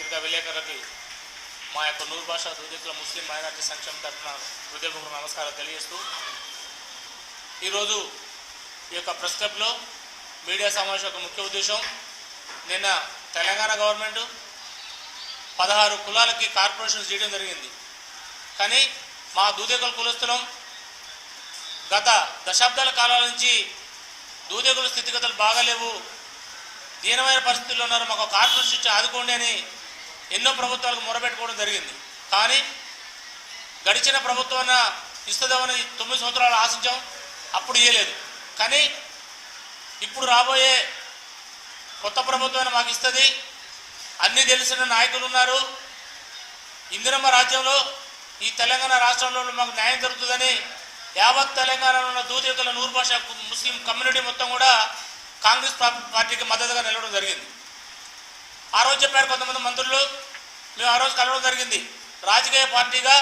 విలేకరులకి మా యొక్క నూరు భాష దూదికుల ముస్లిం మైనార్టీ సంక్షేమ తరఫున హృదయపూర్వక నమస్కారాలు తెలియజేస్తూ ఈరోజు ఈ యొక్క ప్రెస్ క్లబ్లో మీడియా సమావేశం యొక్క ముఖ్య ఉద్దేశం నిన్న తెలంగాణ గవర్నమెంట్ పదహారు కులాలకి కార్పొరేషన్స్ చేయడం జరిగింది. కానీ మా దూదేకుల కులస్థలం గత దశాబ్దాల కాలాల నుంచి దూదేకుల స్థితిగతులు బాగాలేవు. దీనమైన పరిస్థితుల్లో ఉన్నారు. మాకు కార్పొరేషన్ ఇచ్చి ఆదుకోండి అని ఎన్నో ప్రభుత్వాలకు మొరబెట్టుకోవడం జరిగింది. కానీ గడిచిన ప్రభుత్వాన్ని ఇస్తుందామని తొమ్మిది సంవత్సరాలు ఆశించాం అప్పుడు ఇవ్వలేదు కానీ ఇప్పుడు రాబోయే కొత్త ప్రభుత్వాన్ని మాకు ఇస్తుంది. అన్నీ తెలిసిన నాయకులు ఉన్నారు. ఇందిరమ్మ రాజ్యంలో ఈ తెలంగాణ రాష్ట్రంలో మాకు న్యాయం జరుగుతుందని యావత్ తెలంగాణలో ఉన్న దూదేకుల నూరు భాష ముస్లిం కమ్యూనిటీ మొత్తం కూడా కాంగ్రెస్ పార్టీకి మద్దతుగా నిలవడం జరిగింది. ఆ రోజు చెప్పారు కొంతమంది మంత్రులు మేము ఆ రోజు కలవడం జరిగింది. రాజకీయ పార్టీగా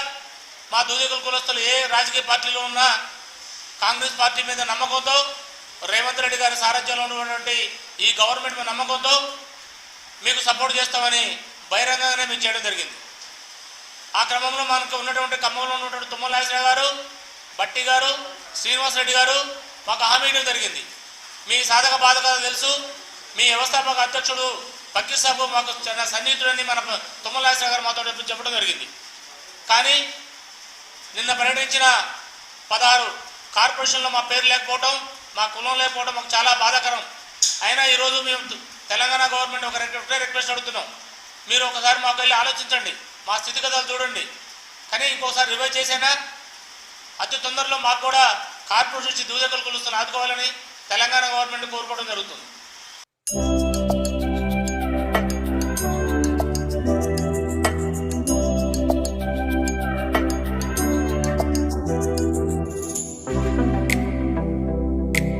మా దూదికుల కులస్తులు ఏ రాజకీయ పార్టీలో ఉన్నా కాంగ్రెస్ పార్టీ మీద నమ్మకంతో రేవంత్ రెడ్డి గారి సారథ్యంలో ఉన్నటువంటి ఈ గవర్నమెంట్ మీద నమ్మకంతో మీకు సపోర్ట్ చేస్తామని బహిరంగంగానే మేము చేయడం జరిగింది. ఆ క్రమంలో మనకు ఉన్నటువంటి ఖమ్మంలో ఉన్నటువంటి తుమ్మల నాగేశ్వరరావు గారు బట్టి గారు శ్రీనివాస్ రెడ్డి గారు మాకు హామీ ఇవ్వడం జరిగింది. మీ సాధక బాధక తెలుసు. మీ వ్యవస్థాపక అధ్యక్షుడు బకీర్ సాబు మాకు చాలా సన్నిహితుడని మన తుమ్మలాసరావు గారు మాతో చెప్పడం జరిగింది. కానీ నిన్న ప్రకటించిన పదహారు కార్పొరేషన్లో మా పేరు లేకపోవడం మా కులం లేకపోవడం మాకు చాలా బాధాకరం. అయినా ఈరోజు మేము తెలంగాణ గవర్నమెంట్ ఒక ఒకటే రిక్వెస్ట్ అడుగుతున్నాం. మీరు ఒకసారి మాకు వెళ్ళి ఆలోచించండి. మా స్థితిగతులు చూడండి. కానీ ఇంకోసారి రివైవ్ చేసేనా? అతి తొందరలో మాకు కూడా కార్పొరేషన్ నుంచి దూదకలు కొలుస్తున్న ఆదుకోవాలని తెలంగాణ గవర్నమెంట్ కోరుకోవడం జరుగుతుంది.